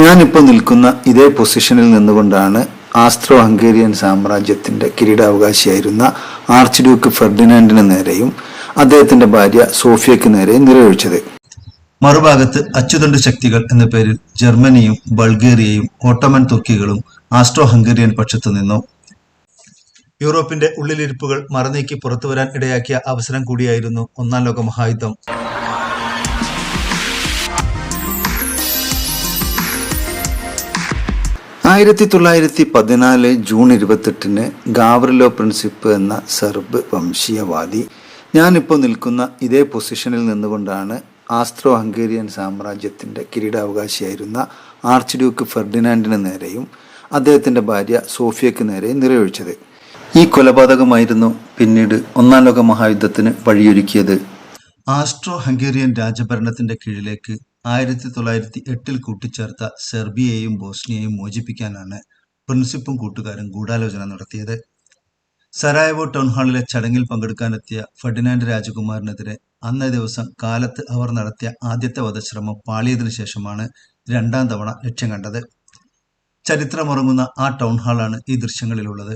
ഞാനിപ്പോൾ നിൽക്കുന്ന ഇതേ പൊസിഷനിൽ നിന്നുകൊണ്ടാണ് ആസ്ട്രോ ഹംഗേറിയൻ സാമ്രാജ്യത്തിന്റെ കിരീടാവകാശിയായിരുന്ന ആർച്ച് ഡ്യൂക്ക് ഫെർഡിനാൻഡിന് നേരെയും അദ്ദേഹത്തിന്റെ ഭാര്യ സോഫിയയ്ക്ക് നേരെയും നിറയൊഴിച്ചത് മറുഭാഗത്ത് അച്ചുതണ്ട് ശക്തികൾ എന്ന പേരിൽ ജർമ്മനിയും ബൾഗേറിയയും ഓട്ടമൻ തുർക്കികളും ആസ്ട്രോ ഹംഗേറിയൻ പക്ഷത്തു നിന്നു. യൂറോപ്പിന്റെ ഉള്ളിലിരിപ്പുകൾ മറനീക്കി പുറത്തുവരാൻ ഇടയാക്കിയ അവസരം കൂടിയായിരുന്നു ഒന്നാം ലോക മഹായുദ്ധം. ആയിരത്തി തൊള്ളായിരത്തി പതിനാല് ജൂൺ ഇരുപത്തെട്ടിന് ഗാവ്രിലോ പ്രിൻസിപ്പ് എന്ന സെർബ് വംശീയവാദി. ഞാനിപ്പോൾ നിൽക്കുന്ന ഇതേ പൊസിഷനിൽ നിന്നുകൊണ്ടാണ് ആസ്ട്രോ ഹംഗേറിയൻ സാമ്രാജ്യത്തിന്റെ കിരീടാവകാശിയായിരുന്ന ആർച്ച് ഡ്യൂക്ക് ഫെർഡിനാൻഡിന് നേരെയും അദ്ദേഹത്തിന്റെ ഭാര്യ സോഫിയയ്ക്ക് നേരെയും നിറയൊഴിച്ചത് ഈ കൊലപാതകമായിരുന്നു പിന്നീട് ഒന്നാം ലോക മഹായുദ്ധത്തിന് വഴിയൊരുക്കിയത്. ആസ്ട്രോ ഹംഗേറിയൻ രാജഭരണത്തിന്റെ കീഴിലേക്ക് ആയിരത്തി തൊള്ളായിരത്തി എട്ടിൽ കൂട്ടിച്ചേർത്ത സെർബിയയും ബോസ്നിയയും മോചിപ്പിക്കാനാണ് പ്രിൻസിപ്പും കൂട്ടുകാരും ഗൂഢാലോചന നടത്തിയത്. സരായവോ ടൗൺ ഹാളിലെ ചടങ്ങിൽ പങ്കെടുക്കാനെത്തിയ ഫെർഡിനാൻഡ് രാജകുമാറിനെതിരെ അന്നേ ദിവസം കാലത്ത് അവർ നടത്തിയ ആദ്യത്തെ വധശ്രമം പാളിയതിനു ശേഷമാണ് രണ്ടാം തവണ ലക്ഷ്യം കണ്ടത്. ചരിത്രമുറങ്ങുന്ന ആ ടൗൺ ഹാളാണ് ഈ ദൃശ്യങ്ങളിലുള്ളത്.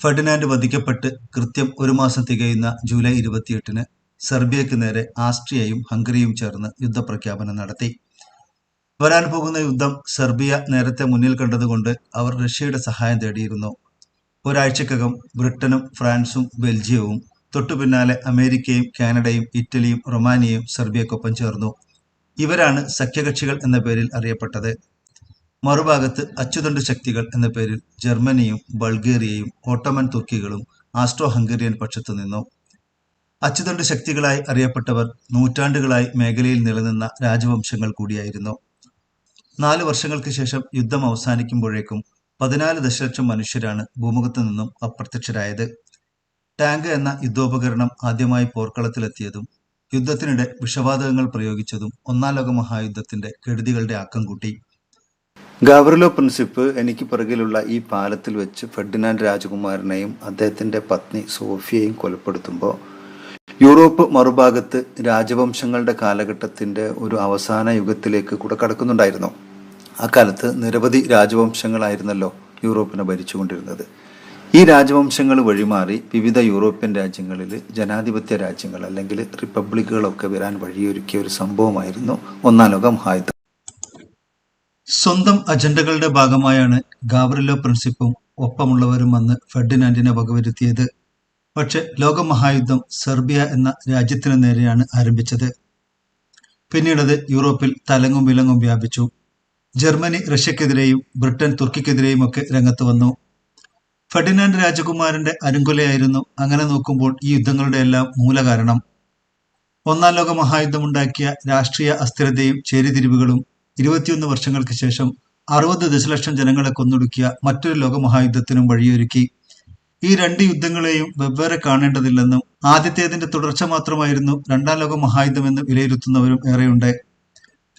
ഫെർഡിനാൻഡ് വധിക്കപ്പെട്ട് കൃത്യം ഒരു മാസം തികയുന്ന ജൂലൈ ഇരുപത്തിയെട്ടിന് സെർബിയയ്ക്ക് നേരെ ആസ്ട്രിയയും ഹംഗറിയും ചേർന്ന് യുദ്ധപ്രഖ്യാപനം നടത്തി. വരാൻ പോകുന്ന യുദ്ധം സെർബിയ നേരത്തെ മുന്നിൽ കണ്ടതുകൊണ്ട് അവർ റഷ്യയുടെ സഹായം തേടിയിരുന്നു. ഒരാഴ്ചക്കകം ബ്രിട്ടനും ഫ്രാൻസും ബെൽജിയവും തൊട്ടു പിന്നാലെ അമേരിക്കയും കാനഡയും ഇറ്റലിയും റൊമാനിയയും സെർബിയക്കൊപ്പം ചേർന്നു. ഇവരാണ് സഖ്യകക്ഷികൾ എന്ന പേരിൽ അറിയപ്പെട്ടത്. മറുഭാഗത്ത് അച്ചുതണ്ട് ശക്തികൾ എന്ന പേരിൽ ജർമ്മനിയും ബൾഗേറിയയും ഓട്ടോമൻ തുർക്കികളും ആസ്ട്രോ ഹംഗേറിയൻ പക്ഷത്തു നിന്നു. അച്ചുതണ്ട് ശക്തികളായി അറിയപ്പെട്ടവർ നൂറ്റാണ്ടുകളായി മേഖലയിൽ നിലനിന്ന രാജവംശങ്ങൾ കൂടിയായിരുന്നു. നാല് വർഷങ്ങൾക്ക് ശേഷം യുദ്ധം അവസാനിക്കുമ്പോഴേക്കും പതിനാല് ദശലക്ഷം മനുഷ്യരാണ് ഭൂമുഖത്തു നിന്നും അപ്രത്യക്ഷരായത്. ടാങ്ക് എന്ന യുദ്ധോപകരണം ആദ്യമായി പോർക്കളത്തിലെത്തിയതും യുദ്ധത്തിനിടെ വിഷവാതകങ്ങൾ പ്രയോഗിച്ചതും ഒന്നാം ലോക മഹായുദ്ധത്തിന്റെ കെടുതികളുടെ ആക്കം കൂട്ടി. ഗാവറിലോ പ്രിൻസിപ്പ് എനിക്ക് പിറകിലുള്ള ഈ പാലത്തിൽ വെച്ച് ഫെർഡിനാൻഡ് രാജകുമാരനെയും അദ്ദേഹത്തിന്റെ പത്നി സോഫിയയും കൊലപ്പെടുത്തുമ്പോൾ യൂറോപ്പ് മറുഭാഗത്ത് രാജവംശങ്ങളുടെ കാലഘട്ടത്തിന്റെ ഒരു അവസാന യുഗത്തിലേക്ക് കൂടെ കടക്കുന്നുണ്ടായിരുന്നു. അക്കാലത്ത് നിരവധി രാജവംശങ്ങളായിരുന്നല്ലോ യൂറോപ്പിനെ ഭരിച്ചുകൊണ്ടിരുന്നത്. ഈ രാജവംശങ്ങൾ വഴിമാറി വിവിധ യൂറോപ്യൻ രാജ്യങ്ങളിൽ ജനാധിപത്യ രാജ്യങ്ങൾ അല്ലെങ്കിൽ റിപ്പബ്ലിക്കുകളൊക്കെ വരാൻ വഴിയൊരുക്കിയ ഒരു സംഭവമായിരുന്നു ഒന്നാം ലോകം മഹായുദ്ധം. സ്വന്തം അജണ്ടകളുടെ ഭാഗമായാണ് ഗാവറിലോ പ്രിൻസിപ്പും ഒപ്പമുള്ളവരും വന്ന് ഫെർഡിനാൻഡിനെ വകവരുത്തിയത്. പക്ഷെ ലോകമഹായുദ്ധം സെർബിയ എന്ന രാജ്യത്തിനു നേരെയാണ് ആരംഭിച്ചത്. പിന്നീടത് യൂറോപ്പിൽ തലങ്ങും വിലങ്ങും വ്യാപിച്ചു. ജർമ്മനി റഷ്യക്കെതിരെയും ബ്രിട്ടൻ തുർക്കിക്കെതിരെയും ഒക്കെ രംഗത്ത് വന്നു. ഫെർഡിനാൻഡ് രാജകുമാരന്റെ അരുങ്കൊലയായിരുന്നു അങ്ങനെ നോക്കുമ്പോൾ ഈ യുദ്ധങ്ങളുടെ എല്ലാം മൂലകാരണം. ഒന്നാം ലോക മഹായുദ്ധമുണ്ടാക്കിയ രാഷ്ട്രീയ അസ്ഥിരതയും ചേരിതിരിവുകളും ഇരുപത്തിയൊന്ന് വർഷങ്ങൾക്ക് ശേഷം അറുപത് ദശലക്ഷം ജനങ്ങളെ കൊന്നൊടുക്കിയ മറ്റൊരു ലോകമഹായുദ്ധത്തിനും വഴിയൊരുക്കി. ഈ രണ്ട് യുദ്ധങ്ങളെയും വെവ്വേറെ കാണേണ്ടതില്ലെന്നും ആദ്യത്തേതിന്റെ തുടർച്ച മാത്രമായിരുന്നു രണ്ടാം ലോക മഹായുദ്ധമെന്ന് വിലയിരുത്തുന്നവരും ഏറെയുണ്ട്.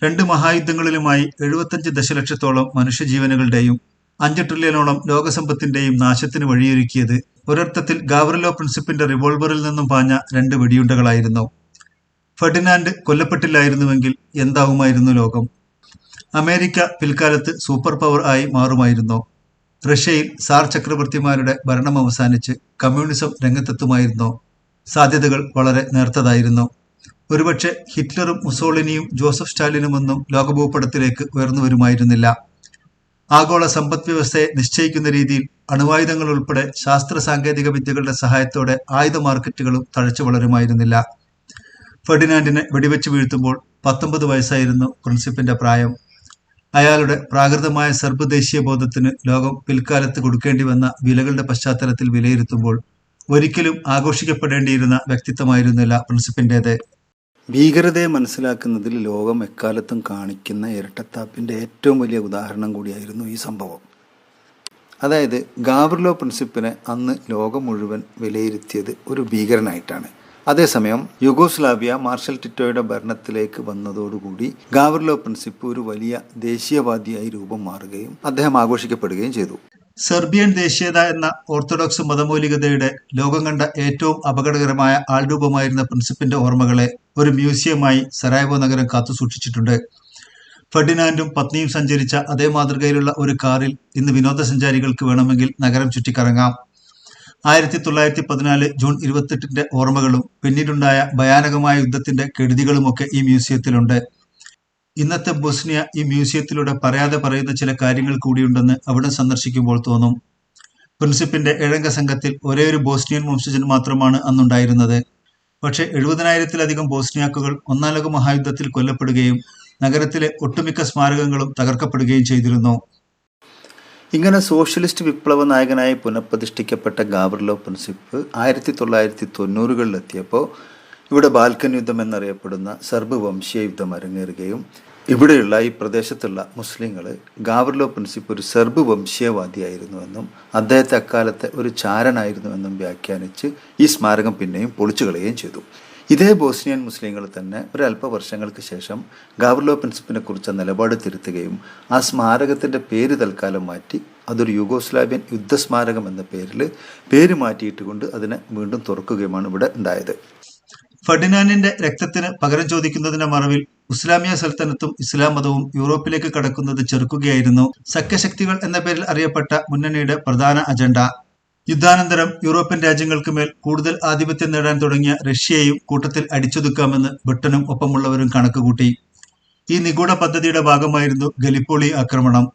രണ്ട് മഹായുദ്ധങ്ങളിലുമായി എഴുപത്തഞ്ച് ദശലക്ഷത്തോളം മനുഷ്യജീവനുകളുടെയും അഞ്ച് ട്രില്യനോളം ലോകസമ്പത്തിന്റെയും നാശത്തിന് വഴിയൊരുക്കിയത് ഒരർത്ഥത്തിൽ ഗാവറിലോ പ്രിൻസിപ്പിന്റെ റിവോൾവറിൽ നിന്നും പാഞ്ഞ രണ്ട് വെടിയുണ്ടകളായിരുന്നു. ഫെർഡിനാൻഡ് കൊല്ലപ്പെട്ടില്ലായിരുന്നുവെങ്കിൽ എന്താവുമായിരുന്നു ലോകം? അമേരിക്ക പിൽക്കാലത്ത് സൂപ്പർ പവർ ആയി മാറുമായിരുന്നു? റഷ്യയിൽ സാർ ചക്രവർത്തിമാരുടെ ഭരണം അവസാനിച്ച് കമ്മ്യൂണിസം രംഗത്തെത്തുമായിരുന്നു? സാധ്യതകൾ വളരെ നേർത്തതായിരുന്നു. ഒരുപക്ഷെ ഹിറ്റ്ലറും മുസോളിനിയും ജോസഫ് സ്റ്റാലിനുമൊന്നും ലോകഭൂപടത്തിലേക്ക് ഉയർന്നു വരുമായിരുന്നില്ല ആഗോള സമ്പദ് വ്യവസ്ഥയെ നിശ്ചയിക്കുന്ന രീതിയിൽ അണുവായുധങ്ങൾ ഉൾപ്പെടെ ശാസ്ത്ര സാങ്കേതിക വിദ്യകളുടെ സഹായത്തോടെ ആയുധ മാർക്കറ്റുകളും തഴച്ചു വളരുമായിരുന്നില്ല. ഫെർഡിനാൻഡിനെ വെടിവെച്ച് വീഴ്ത്തുമ്പോൾ പത്തൊമ്പത് വയസ്സായിരുന്നു പ്രിൻസിപ്പിന്റെ പ്രായം. അയാളുടെ പ്രാകൃതമായ സർവദേശീയ ബോധത്തിന് ലോകം പിൽക്കാലത്ത് കൊടുക്കേണ്ടി വന്ന വിലകളുടെ പശ്ചാത്തലത്തിൽ വിലയിരുത്തുമ്പോൾ ഒരിക്കലും ആഘോഷിക്കപ്പെടേണ്ടിയിരുന്ന വ്യക്തിത്വമായിരുന്നില്ല പ്രിൻസിപ്പിന്റേത് ഭീകരതയെ മനസ്സിലാക്കുന്നതിൽ ലോകം എക്കാലത്തും കാണിക്കുന്ന ഇരട്ടത്താപ്പിന്റെ ഏറ്റവും വലിയ ഉദാഹരണം കൂടിയായിരുന്നു ഈ സംഭവം. അതായത് ഗാബ്രിലോ പ്രിൻസിപ്പിനെ അന്ന് ലോകം മുഴുവൻ വിലയിരുത്തിയത് ഒരു ഭീകരനായിട്ടാണ്. അതേസമയം യുഗോസ്ലാവിയ മാർഷൽ ടിറ്റോയുടെ ഭരണത്തിലേക്ക് വന്നതോടുകൂടി ഗാവർലോ പ്രിൻസിപ്പ് ഒരു വലിയ ദേശീയവാദിയായി രൂപം മാറുകയും അദ്ദേഹം ആഘോഷിക്കപ്പെടുകയും ചെയ്തു. സെർബിയൻ ദേശീയത എന്ന ഓർത്തഡോക്സ് മതമൗലികതയുടെ ലോകം കണ്ട ഏറ്റവും അപകടകരമായ ആൾരൂപമായിരുന്ന പ്രിൻസിപ്പിന്റെ ഓർമ്മകളെ ഒരു മ്യൂസിയമായി സരായവോ നഗരം കാത്തു സൂക്ഷിച്ചിട്ടുണ്ട്. ഫെർഡിനാൻഡും പത്നിയും സഞ്ചരിച്ച അതേ മാതൃകയിലുള്ള ഒരു കാറിൽ ഇന്ന് വിനോദസഞ്ചാരികൾക്ക് വേണമെങ്കിൽ നഗരം ചുറ്റിക്കറങ്ങാം. ആയിരത്തി തൊള്ളായിരത്തി പതിനാല് ജൂൺ ഇരുപത്തെട്ടിന്റെ ഓർമ്മകളും പിന്നീടുണ്ടായ ഭയാനകമായ യുദ്ധത്തിന്റെ കെടുതികളുമൊക്കെ ഈ മ്യൂസിയത്തിലുണ്ട്. ഇന്നത്തെ ബോസ്നിയ ഈ മ്യൂസിയത്തിലൂടെ പറയാതെ പറയുന്ന ചില കാര്യങ്ങൾ കൂടിയുണ്ടെന്ന് അവിടെ സന്ദർശിക്കുമ്പോൾ തോന്നും. പ്രിൻസിപ്പിന്റെ ഏഴംഗ സംഘത്തിൽ ഒരേ ഒരു ബോസ്നിയൻ വംശജൻ മാത്രമാണ് അന്നുണ്ടായിരുന്നത്. പക്ഷേ എഴുപതിനായിരത്തിലധികം ബോസ്നിയാക്കുകൾ ഒന്നാം ലോക മഹായുദ്ധത്തിൽ കൊല്ലപ്പെടുകയും നഗരത്തിലെ ഒട്ടുമിക്ക സ്മാരകങ്ങളും തകർക്കപ്പെടുകയും ചെയ്തിരുന്നു. ഇങ്ങനെ സോഷ്യലിസ്റ്റ് വിപ്ലവ നായകനായി പുനഃപ്രതിഷ്ഠിക്കപ്പെട്ട ഗാബ്രിലോ പ്രിൻസിപ്പ് ആയിരത്തി തൊള്ളായിരത്തി തൊണ്ണൂറുകളിലെത്തിയപ്പോൾ ഇവിടെ ബാൽക്കൻ യുദ്ധം എന്നറിയപ്പെടുന്ന സർബ് വംശീയ യുദ്ധം അരങ്ങേറുകയും ഇവിടെയുള്ള ഈ പ്രദേശത്തുള്ള മുസ്ലിങ്ങൾ ഗാബ്രിലോ പ്രിൻസിപ്പ് ഒരു സർബ് വംശീയവാദിയായിരുന്നുവെന്നും അദ്ദേഹത്തെ അക്കാലത്തെ ഒരു ചാരനായിരുന്നുവെന്നും വ്യാഖ്യാനിച്ച് ഈ സ്മാരകം പിന്നെയും പൊളിച്ചു കളയുകയും ചെയ്തു. ഇതേ ബോസ്നിയൻ മുസ്ലിങ്ങൾ തന്നെ ഒരല്പ വർഷങ്ങൾക്ക് ശേഷം ഗാവർലോ പ്രിൻസിപ്പിനെ കുറിച്ച നിലപാട് തിരുത്തുകയും ആ സ്മാരകത്തിന്റെ പേര് തൽക്കാലം മാറ്റി അതൊരു യുഗോസ്ലാവിയൻ യുദ്ധസ്മാരകം എന്ന പേരിൽ പേര് മാറ്റിയിട്ട് കൊണ്ട് അതിനെ വീണ്ടും തുറക്കുകയുമാണ് ഇവിടെ ഉണ്ടായത്. ഫെർഡിനാൻഡിന്റെ രക്തത്തിന് പകരം ചോദിക്കുന്നതിന്റെ മറവിൽ ഇസ്ലാമിയ സൽത്തനത്തും ഇസ്ലാം മതവും യൂറോപ്പിലേക്ക് കടക്കുന്നത് ചെറുക്കുകയായിരുന്നു. സഖ്യശക്തികൾ എന്ന പേരിൽ അറിയപ്പെട്ട മുന്നണിയുടെ പ്രധാന അജണ്ട യുദ്ധാനന്തരം യൂറോപ്യൻ രാജ്യങ്ങൾക്ക് മേൽ കൂടുതൽ ആധിപത്യം നേടാൻ തുടങ്ങിയ റഷ്യയെയും കൂട്ടത്തിൽ അടിച്ചൊതുക്കാമെന്ന് ബ്രിട്ടനും ഒപ്പമുള്ളവരും കണക്കുകൂട്ടി. ഈ നിഗൂഢ പദ്ധതിയുടെ ഭാഗമായിരുന്നു ഗലിപ്പോളി ആക്രമണം.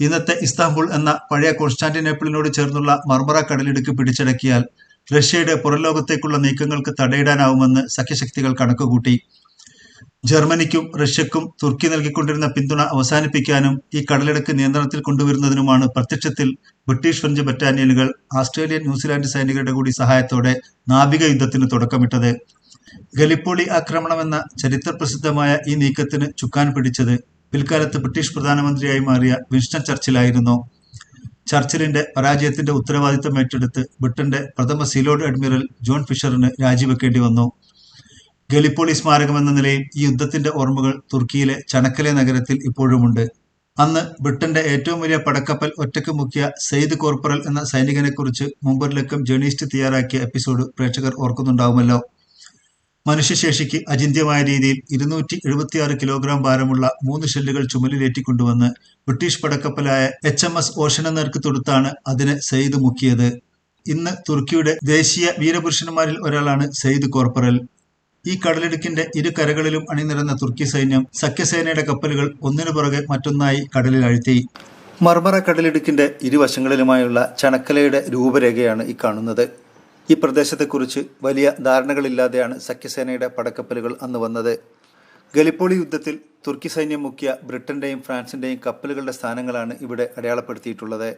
ഇന്നത്തെ ഇസ്താംബുൾ എന്ന പഴയ കോൺസ്റ്റാന്റിനേപ്പിളിനോട് ചേർന്നുള്ള മർമറ കടലിടുക്ക് പിടിച്ചടക്കിയാൽ റഷ്യയുടെ പുറംലോകത്തേക്കുള്ള നീക്കങ്ങൾക്ക് തടയിടാനാവുമെന്ന് സഖ്യശക്തികൾ കണക്കുകൂട്ടി. ജർമ്മനിക്കും റഷ്യക്കും തുർക്കി നൽകിക്കൊണ്ടിരുന്ന പിന്തുണ അവസാനിപ്പിക്കാനും ഈ കടലിടുക്ക് നിയന്ത്രണത്തിൽ കൊണ്ടുവരുന്നതിനുമാണ് പ്രത്യക്ഷത്തിൽ ബ്രിട്ടീഷ് ഫ്രഞ്ച് ബറ്റാലിയനുകൾ ആസ്ട്രേലിയൻ ന്യൂസിലാൻഡ് സൈനികരുടെ കൂടി സഹായത്തോടെ നാവിക യുദ്ധത്തിന് തുടക്കമിട്ടത്. ഗലിപ്പോളി ആക്രമണമെന്ന ചരിത്ര പ്രസിദ്ധമായ ഈ നീക്കത്തിന് ചുക്കാൻ പിടിച്ചത് പിൽക്കാലത്ത് ബ്രിട്ടീഷ് പ്രധാനമന്ത്രിയായി മാറിയ വിൻസ്റ്റൺ ചർച്ചിലായിരുന്നു. ചർച്ചിലിന്റെ പരാജയത്തിന്റെ ഉത്തരവാദിത്തം ഏറ്റെടുത്ത് ബ്രിട്ടന്റെ പ്രഥമ സീലോഡ് അഡ്മിറൽ ജോൺ ഫിഷറിന് രാജിവെക്കേണ്ടി വന്നു. ഗലിപ്പോളി സ്മാരകം എന്ന നിലയിൽ ഈ യുദ്ധത്തിന്റെ ഓർമ്മകൾ തുർക്കിയിലെ ചണക്കലെ നഗരത്തിൽ ഇപ്പോഴുമുണ്ട്. അന്ന് ബ്രിട്ടന്റെ ഏറ്റവും വലിയ പടക്കപ്പൽ ഒറ്റയ്ക്ക് മുക്കിയ സെയ്ദ് കോർപ്പറൽ എന്ന സൈനികനെക്കുറിച്ച് മുമ്പൊരു ലക്കം ജേർണലിസ്റ്റ് തയ്യാറാക്കിയ എപ്പിസോഡ് പ്രേക്ഷകർ ഓർക്കുന്നുണ്ടാവുമല്ലോ. മനുഷ്യശേഷിക്ക് അചിന്യമായ രീതിയിൽ ഇരുന്നൂറ്റി എഴുപത്തിയാറ് കിലോഗ്രാം ഭാരമുള്ള മൂന്ന് ഷെല്ലുകൾ ചുമലിലേറ്റിക്കൊണ്ടുവന്ന് ബ്രിട്ടീഷ് പടക്കപ്പലായ എച്ച് എം എസ് ഓഷന നേർക്ക് തൊടുത്താണ് അതിനെ സെയ്ദ് മുക്കിയത്. ഇന്ന് തുർക്കിയുടെ ദേശീയ വീരപുരുഷന്മാരിൽ ഒരാളാണ് സെയ്ദ് കോർപ്പറൽ. ഈ കടലിടുക്കിന്റെ ഇരു കരകളിലും അണിനിരന്ന തുർക്കി സൈന്യം സഖ്യസേനയുടെ കപ്പലുകൾ ഒന്നിനു പുറകെ മറ്റൊന്നായി കടലിൽ അഴ്ത്തി മർമറ കടലിടുക്കിന്റെ ഇരുവശങ്ങളിലുമായുള്ള ചണക്കലയുടെ രൂപരേഖയാണ് ഈ കാണുന്നത്. ഈ പ്രദേശത്തെക്കുറിച്ച് വലിയ ധാരണകളില്ലാതെയാണ് സഖ്യസേനയുടെ പടക്കപ്പലുകൾ അന്ന് വന്നത്. ഗലിപ്പോളി യുദ്ധത്തിൽ തുർക്കി സൈന്യം മുക്കിയ ബ്രിട്ടന്റെയും ഫ്രാൻസിന്റെയും കപ്പലുകളുടെ സ്ഥാനങ്ങളാണ് ഇവിടെ അടയാളപ്പെടുത്തിയിട്ടുള്ളത്.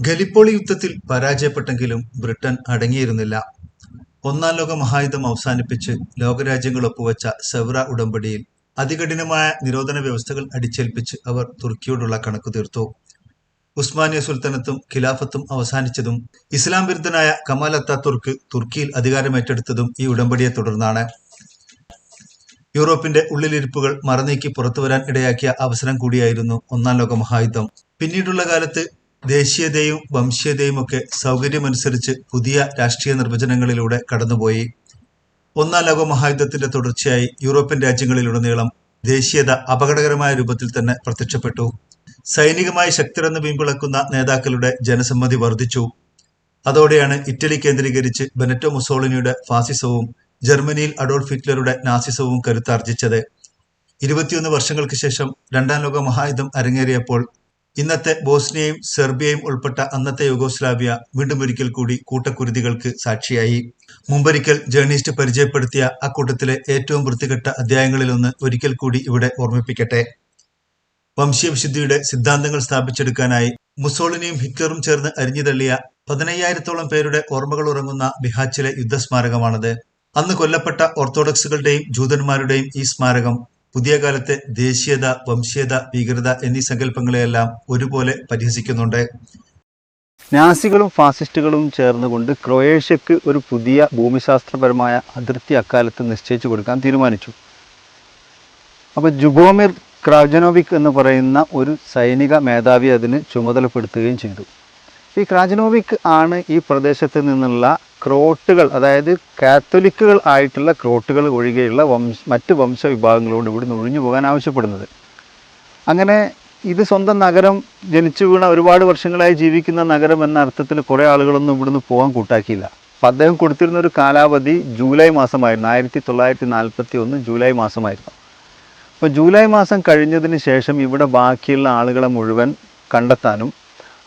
ഗലിപ്പോളി യുദ്ധത്തിൽ പരാജയപ്പെട്ടെങ്കിലും ബ്രിട്ടൻ അടങ്ങിയിരുന്നില്ല. ഒന്നാം ലോക മഹായുദ്ധം അവസാനിപ്പിച്ച് ലോകരാജ്യങ്ങൾ ഒപ്പുവെച്ച സെവ്ര ഉടമ്പടിയിൽ അതികഠിനമായ നിരോധന വ്യവസ്ഥകൾ അടിച്ചേൽപ്പിച്ച് അവർ തുർക്കിയോടുള്ള കണക്ക് തീർത്തു. ഉസ്മാനിയ സുൽത്താനത്തും ഖിലാഫത്തും അവസാനിച്ചതും ഇസ്ലാം വിരുദ്ധനായ കമാൽ അത്താത്തുർക്ക് തുർക്കിയിൽ അധികാരമേറ്റെടുത്തതും ഈ ഉടമ്പടിയെ തുടർന്നാണ്. യൂറോപ്പിന്റെ ഉള്ളിലിരിപ്പുകൾ മറനീക്കി പുറത്തുവരാൻ ഇടയാക്കിയ അവസരം കൂടിയായിരുന്നു ഒന്നാം ലോക മഹായുദ്ധം പിന്നീടുള്ള കാലത്ത് ദേശീയതയും വംശീയതയും ഒക്കെ സൗകര്യമനുസരിച്ച് പുതിയ രാഷ്ട്രീയ നിർവചനങ്ങളിലൂടെ കടന്നുപോയി. ഒന്നാം ലോക മഹായുദ്ധത്തിന്റെ തുടർച്ചയായി യൂറോപ്യൻ രാജ്യങ്ങളിലുടനീളം ദേശീയത അപകടകരമായ രൂപത്തിൽ തന്നെ പ്രത്യക്ഷപ്പെട്ടു. സൈനികമായി ശക്തിരെന്ന് പിൻപിളക്കുന്ന നേതാക്കളുടെ ജനസമ്മതി വർദ്ധിച്ചു. അതോടെയാണ് ഇറ്റലി കേന്ദ്രീകരിച്ച് ബെനറ്റോ മുസോളിനിയുടെ ഫാസിസവും ജർമ്മനിയിൽ അഡോൾഫ് ഹിറ്റ്ലറുടെ നാസിസവും കരുത്താർജിച്ചത്. ഇരുപത്തിയൊന്ന് വർഷങ്ങൾക്ക് ശേഷം രണ്ടാം ലോക മഹായുദ്ധം അരങ്ങേറിയപ്പോൾ ഇന്നത്തെ ബോസ്നിയയും സെർബിയയും ഉൾപ്പെട്ട അന്നത്തെ യുഗോസ്ലാവിയ വീണ്ടും ഒരിക്കൽ കൂടി കൂട്ടക്കുരുതികൾക്ക് സാക്ഷിയായി. മുമ്പൊരിക്കൽ ജേർണിസ്റ്റ് പരിചയപ്പെടുത്തിയ അക്കൂട്ടത്തിലെ ഏറ്റവും വൃത്തികെട്ട അധ്യായങ്ങളിലൊന്ന് ഒരിക്കൽ കൂടി ഇവിടെ ഓർമ്മിപ്പിക്കട്ടെ. വംശീയവിശുദ്ധിയുടെ സിദ്ധാന്തങ്ങൾ സ്ഥാപിച്ചെടുക്കാനായി മുസോളിനിയും ഹിറ്റ്ലറും ചേർന്ന് അരിഞ്ഞുതള്ളിയ പതിനയ്യായിരത്തോളം പേരുടെ ഓർമ്മകൾ ഉറങ്ങുന്ന ബിഹാച്ചിലെ യുദ്ധസ്മാരകമാണത്. അന്ന് കൊല്ലപ്പെട്ട ഓർത്തഡോക്സുകളുടെയും ജൂതന്മാരുടെയും ഈ സ്മാരകം പുതിയ കാലത്തെ ദേശീയത വംശീയത ഭീകരത എന്നീ സങ്കല്പങ്ങളെയെല്ലാം ഒരുപോലെ പരിഹസിക്കുന്നുണ്ട്. നാസികളും ഫാസിസ്റ്റുകളും ചേർന്നുകൊണ്ട് ക്രൊയേഷ്യക്ക് ഒരു പുതിയ ഭൂമിശാസ്ത്രപരമായ അതിർത്തി അക്കാലത്ത് നിശ്ചയിച്ചു കൊടുക്കാൻ തീരുമാനിച്ചു. അപ്പോൾ ജുബോമിർ ക്രാജനോവിക് എന്ന് പറയുന്ന ഒരു സൈനിക മേധാവി അതിന് ചുമതലപ്പെടുത്തുകയും ചെയ്തു. ഈ ക്രാജനോവിക് ആണ് ഈ പ്രദേശത്ത് നിന്നുള്ള ക്രോട്ടുകൾ അതായത് കാത്തോലിക്കുകൾ ആയിട്ടുള്ള ക്രോട്ടുകൾ ഒഴികെയുള്ള വംശ മറ്റ് വംശവിഭാഗങ്ങളോട് ഇവിടുന്ന് ഒഴിഞ്ഞു പോകാൻ ആവശ്യപ്പെടുന്നത്. അങ്ങനെ ഇത് സ്വന്തം നഗരം ജനിച്ചു വീണ ഒരുപാട് വർഷങ്ങളായി ജീവിക്കുന്ന നഗരം എന്ന അർത്ഥത്തിൽ കുറേ ആളുകളൊന്നും ഇവിടുന്ന് പോകാൻ കൂട്ടാക്കിയില്ല. അപ്പം അദ്ദേഹം കൊടുത്തിരുന്ന ഒരു കാലാവധി ജൂലൈ മാസമായിരുന്നു. ആയിരത്തി തൊള്ളായിരത്തി നാൽപ്പത്തി ഒന്ന് ജൂലൈ മാസമായിരുന്നു. അപ്പോൾ ജൂലൈ മാസം കഴിഞ്ഞതിന് ശേഷം ഇവിടെ ബാക്കിയുള്ള ആളുകളെ മുഴുവൻ കണ്ടെത്താനും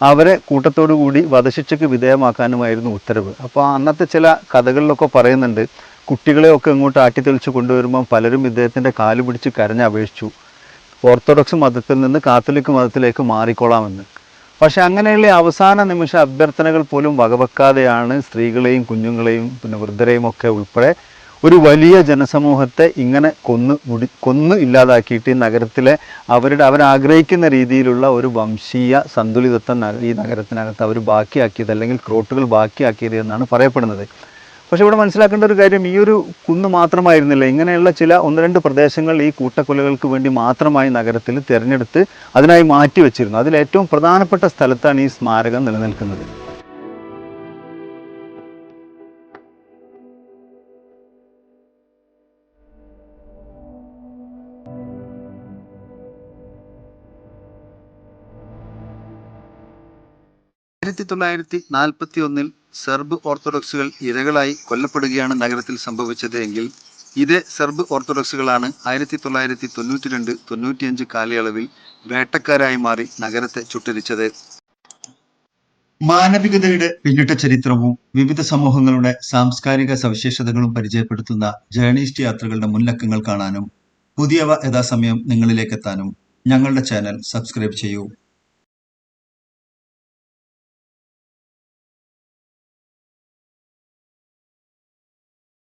അവരെ കൂട്ടത്തോടു കൂടി വധശിക്ഷയ്ക്ക് വിധേയമാക്കാനുമായിരുന്നു ഉത്തരവ്. അപ്പോൾ അന്നത്തെ ചില കഥകളിലൊക്കെ പറയുന്നുണ്ട് കുട്ടികളെയൊക്കെ ഇങ്ങോട്ട് ആട്ടിത്തെളിച്ച് കൊണ്ടുവരുമ്പോൾ പലരും ഇദ്ദേഹത്തിന്റെ കാൽ പിടിച്ച് കരഞ്ഞപേക്ഷിച്ചു. ഓർത്തഡോക്സ് മതത്തിൽ നിന്ന് കാത്തലിക് മതത്തിലേക്ക് മാറിക്കൊള്ളാമെന്ന്. പക്ഷെ അങ്ങനെയുള്ള അവസാന നിമിഷ അഭ്യർത്ഥനകൾ പോലും വകവെക്കാതെയാണ് സ്ത്രീകളെയും കുഞ്ഞുങ്ങളെയും പിന്നെ വൃദ്ധരെയും ഒക്കെ ഉൾപ്പെടെ ഒരു വലിയ ജനസമൂഹത്തെ ഇങ്ങനെ കൊന്ന് മുടി കൊന്ന് ഇല്ലാതാക്കിയിട്ട് ഈ നഗരത്തിലെ അവരുടെ അവരാഗ്രഹിക്കുന്ന രീതിയിലുള്ള ഒരു വംശീയ സന്തുലിതത്വം ഈ നഗരത്തിനകത്ത് അവർ ബാക്കിയാക്കിയത് അല്ലെങ്കിൽ ക്രോട്ടുകൾ ബാക്കിയാക്കിയത് എന്നാണ് പറയപ്പെടുന്നത്. പക്ഷെ ഇവിടെ മനസ്സിലാക്കേണ്ട ഒരു കാര്യം ഈ ഒരു കുന്ന് മാത്രമായിരുന്നില്ല. ഇങ്ങനെയുള്ള ചില ഒന്ന് രണ്ട് പ്രദേശങ്ങൾ ഈ കൂട്ടക്കൊലകൾക്ക് വേണ്ടി മാത്രമായി നഗരത്തിൽ തിരഞ്ഞെടുത്ത് അതിനായി മാറ്റി വെച്ചിരുന്നു അതിൽ ഏറ്റവും പ്രധാനപ്പെട്ട സ്ഥലത്താണ് ഈ സ്മാരകം നിലനിൽക്കുന്നത്. ആയിരത്തി തൊള്ളായിരത്തി നാൽപ്പത്തി ഒന്നിൽ സെർബ് ഓർത്തഡോക്സുകൾ ഇരകളായി കൊല്ലപ്പെടുകയാണ് നഗരത്തിൽ സംഭവിച്ചത് എങ്കിൽ ഇതേ സെർബ് ഓർത്തഡോക്സുകളാണ് ആയിരത്തി തൊള്ളായിരത്തി തൊണ്ണൂറ്റി രണ്ട് തൊണ്ണൂറ്റിയഞ്ച് കാലയളവിൽ വേട്ടക്കാരായി മാറി നഗരത്തെ ചുട്ടരിച്ചത്. മാനവികതയുടെ പിന്നിട്ട ചരിത്രവും വിവിധ സമൂഹങ്ങളുടെ സാംസ്കാരിക സവിശേഷതകളും പരിചയപ്പെടുത്തുന്ന ജേണിസ്റ്റ് യാത്രകളുടെ മുൻലക്കങ്ങൾ കാണാനും പുതിയവ യഥാസമയം നിങ്ങളിലേക്ക് എത്താനും ഞങ്ങളുടെ ചാനൽ സബ്സ്ക്രൈബ് ചെയ്യൂ.